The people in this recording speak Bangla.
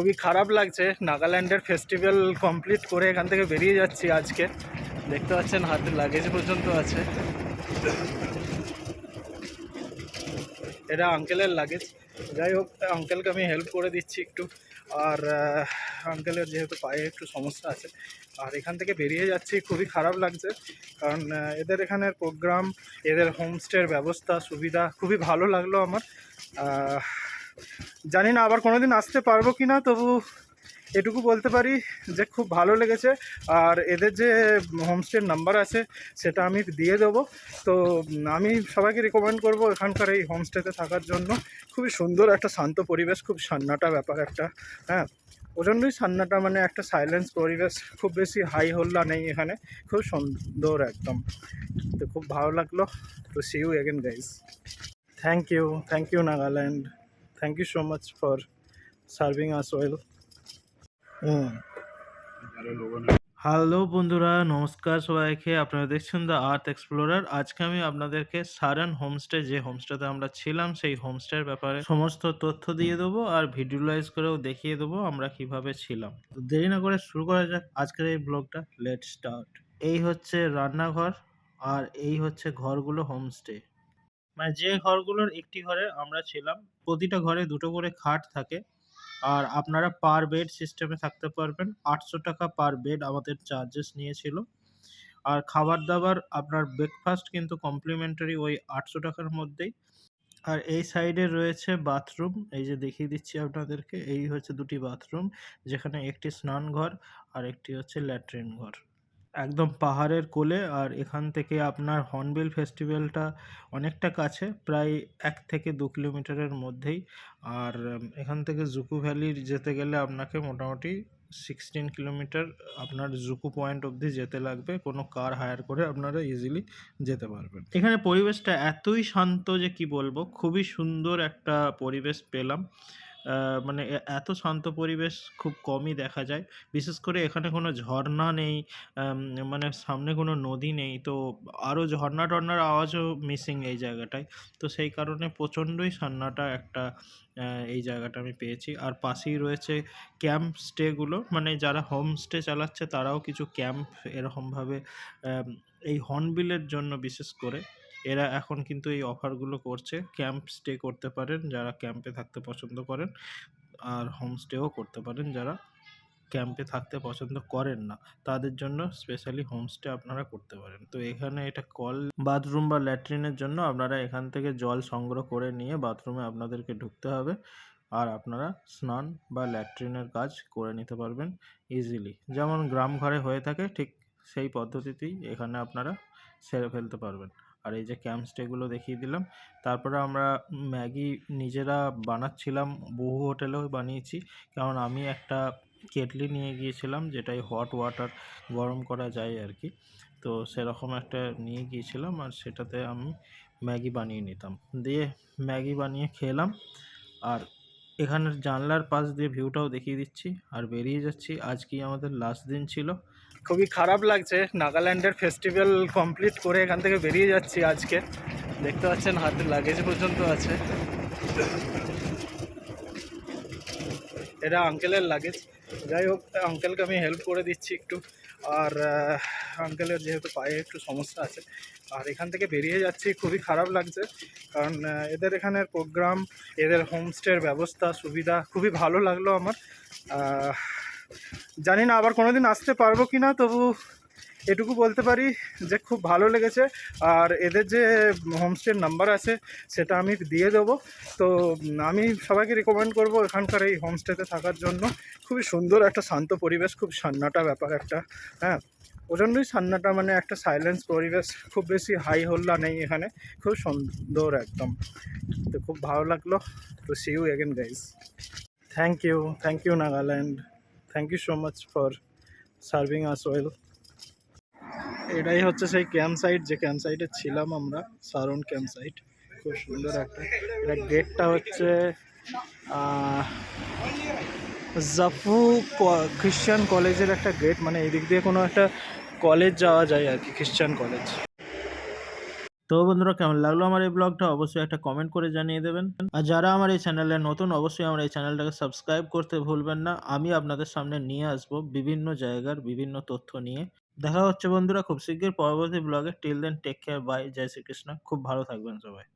খুবই খারাপ লাগছে। নাগাল্যান্ডের ফেস্টিভ্যাল কমপ্লিট করে এখান থেকে বেরিয়ে যাচ্ছি আজকে। দেখতে পাচ্ছেন, হাতে লাগেজ পর্যন্ত আছে। এটা আঙ্কেলের লাগেজ যাই হোক আঙ্কেলকে আমি হেল্প করে দিচ্ছি একটু। আর আঙ্কেলের যেহেতু পায়ে একটু সমস্যা আছে, আর এখান থেকে বেরিয়ে যাচ্ছি, খুবই খারাপ লাগছে। কারণ এদের এখানের প্রোগ্রাম এদের হোমস্টের ব্যবস্থা, সুবিধা খুবই ভালো লাগল আমার। জানি না আবার কোনোদিন আসতে পারব কি না তবু এটুকু বলতে পারি যে খুব ভালো লেগেছে। আর এদের যে হোমস্টের নাম্বার আছে, সেটা আমি দিয়ে দেবো। তো আমি সবাইকে রিকমেন্ড করব এখানকার এই হোমস্টেতে থাকার জন্য। খুবই সুন্দর একটা শান্ত পরিবেশ, খুব সান্নাটা ব্যাপার একটা হ্যাঁ। ওজন্যই সান্নাটা মানে একটা সাইলেন্স পরিবেশ, খুব বেশি হাই হল্লা নেই এখানে, খুব সুন্দর একদম। তো খুব ভালো লাগল। তো see you again guys thank you thank you Nagaland thank you so much for serving us well hello বন্ধুরা নমস্কার সবাইকে। আপনারা দেখছেন দ্য আর্থ এক্সপ্লোরার আজকে আমি আপনাদেরকে সারান হোমস্টে যে হোমস্টেতে আমরা ছিলাম সেই হোমস্টের ব্যাপারে সমস্ত তথ্য দিয়ে দেবো আর ভিডিওলাইজ করেও দেখিয়ে দেবো আমরা কীভাবে ছিলাম। তো দেরি না করে শুরু করা যাক আজকের এই ব্লগটা। লেট স্টার্ট এই হচ্ছে রান্নাঘর আর এই হচ্ছে ঘরগুলো হোমস্টে মানে যে ঘরগুলোর একটি ঘরে আমরা ছিলাম প্রতিটা ঘরে দুটো করে খাট থাকে। আর আপনারা পার বেড সিস্টেমে থাকতে পারবেন। আটশো টাকা পার বেড আমাদের চার্জেস নিয়েছিল। আর খাবার দাবার আপনার ব্রেকফাস্ট কিন্তু কমপ্লিমেন্টারি ওই আটশো টাকার মধ্যেই। আর এই সাইডে রয়েছে বাথরুম এই যে দেখিয়ে দিচ্ছি আপনাদেরকে, এই হচ্ছে দুটি বাথরুম যেখানে একটি স্নান ঘর আর একটি হচ্ছে ল্যাট্রিন ঘর। একদম পাহাড়ের কোলে আর এখান থেকে আপনার হর্নবিল ফেস্টিভ্যালটা অনেকটা কাছে, প্রায় এক থেকে দু কিলোমিটারের মধ্যেই। আর এখান থেকে জুকু ভ্যালি যেতে গেলে আপনাকে মোটামুটি সিক্সটিন কিলোমিটার আপনার জুকু পয়েন্ট অবধি যেতে লাগবে। কোনো কার হায়ার করে আপনারা ইজিলি যেতে পারবেন। এখানে পরিবেশটা এতই শান্ত যে কি বলব, খুবই সুন্দর একটা পরিবেশ পেলাম। মানে এত শান্ত পরিবেশ খুব কমই দেখা যায়। বিশেষ করে এখানে কোনো ঝর্ণা নেই মানে সামনে কোনো নদী নেই, তো আরও ঝর্ণা টর্নার আওয়াজও মিসিং এই জায়গাটায়। তো সেই কারণে প্রচণ্ডই সান্নাটা একটা এই জায়গাটা আমি পেয়েছি। আর পাশেই রয়েছে ক্যাম্প স্টেগুলো মানে যারা হোম স্টে চালাচ্ছে তারাও কিছু ক্যাম্প এরকমভাবে এই হর্নবিলের জন্য বিশেষ করে এরা এখন কিন্তু এই অফারগুলো করছে। ক্যাম্প স্টে করতে পারেন, যারা ক্যাম্পে থাকতে পছন্দ করেন। আর হোমস্টেও করতে পারেন, যারা ক্যাম্পে থাকতে পছন্দ করেন না। তাদের জন্য স্পেশালি হোমস্টে আপনারা করতে পারেন। তো এখানে এটা কল, বাথরুম বা ল্যাট্রিনের জন্য আপনারা এখান থেকে জল সংগ্রহ করে নিয়ে বাথরুমে আপনাদেরকে ঢুকতে হবে। আর আপনারা স্নান বা ল্যাট্রিনের কাজ করে নিতে পারবেন ইজিলি। যেমন গ্রাম ঘরে হয়ে থাকে, ঠিক সেই পদ্ধতিতেই এখানে আপনারা সেরে ফেলতে পারবেন। আর এই যে ক্যাম্প স্টেগুলো দেখিয়ে দিলাম। তারপরে আমরা ম্যাগি নিজেরা বানাচ্ছিলাম, বহু হোটেলেও বানিয়েছি। কারণ আমি একটা কেটলি নিয়ে গিয়েছিলাম, যেটাই হট ওয়াটার গরম করা যায় আর কি। তো সেরকম একটা নিয়ে গিয়েছিলাম আর সেটাতে আমি ম্যাগি বানিয়ে নিতাম। দিয়ে ম্যাগি বানিয়ে খেলাম। আর এখানের জানলার পাশ দিয়ে ভিউটাও দেখিয়ে দিচ্ছি আর বেরিয়ে যাচ্ছি। আজকেই আমাদের লাস্ট দিন ছিল? খুবই খারাপ লাগছে। নাগাল্যান্ডের ফেস্টিভ্যাল কমপ্লিট করে এখান থেকে বেরিয়ে যাচ্ছি আজকে। দেখতে পাচ্ছেন, হাতে লাগেজ পর্যন্ত আছে। এটা আঙ্কেলের লাগেজ যাই হোক আঙ্কেলকে আমি হেল্প করে দিচ্ছি একটু। আর আঙ্কেলের যেহেতু পায়ে একটু সমস্যা আছে, আর এখান থেকে বেরিয়ে যাচ্ছি, খুবই খারাপ লাগছে। কারণ এদের এখানের প্রোগ্রাম এদের হোমস্টের ব্যবস্থা, সুবিধা খুবই ভালো লাগল আমার। জানি না আবার কোনোদিন আসতে পারব কি না, তবু এটুকু বলতে পারি যে খুব ভালো লেগেছে। আর এদের যে হোমস্টের নাম্বার আছে, সেটা আমি দিয়ে দেবো। তো আমি সবাইকে রিকমেন্ড করব এখানকার এই হোমস্টেতে থাকার জন্য। খুবই সুন্দর একটা শান্ত পরিবেশ, খুব সান্নাটা ব্যাপার একটা হ্যাঁ। ওজন্যই সান্নাটা মানে একটা সাইলেন্স পরিবেশ খুব বেশি হাই হল্লা নেই এখানে। খুব সুন্দর একদম। তো খুব ভালো লাগল। তো see you again guys thank you thank you Nagaland thank you so much for serving us well এটাই হচ্ছে সেই ক্যাম্প সাইট যে ক্যাম্প সাইটে ছিলাম আমরা সারন ক্যাম্প সাইট খুব সুন্দর একটা। এটা গেটটা হচ্ছে জাফু খ্রিশ্চান কলেজের একটা গেট মানে এই দিক দিয়ে কোনো একটা কলেজ যাওয়া যায় আর কি খ্রিস্টান কলেজ তো বন্ধুরা, কেমন লাগল আমার এই ব্লগটা অবশ্যই একটা কমেন্ট করে জানিয়ে দেবেন। আর যারা আমার এই চ্যানেলে নতুন, অবশ্যই আমার এই চ্যানেলটাকে সাবস্ক্রাইব করতে ভুলবেন না। আমি আপনাদের সামনে নিয়ে আসব বিভিন্ন জায়গার বিভিন্ন তথ্য নিয়ে। দেখা হচ্ছে বন্ধুরা খুব শীঘ্রই পরবর্তী ব্লগে till then take care bye জয় শ্রীকৃষ্ণ। খুব ভালো থাকবেন সবাই।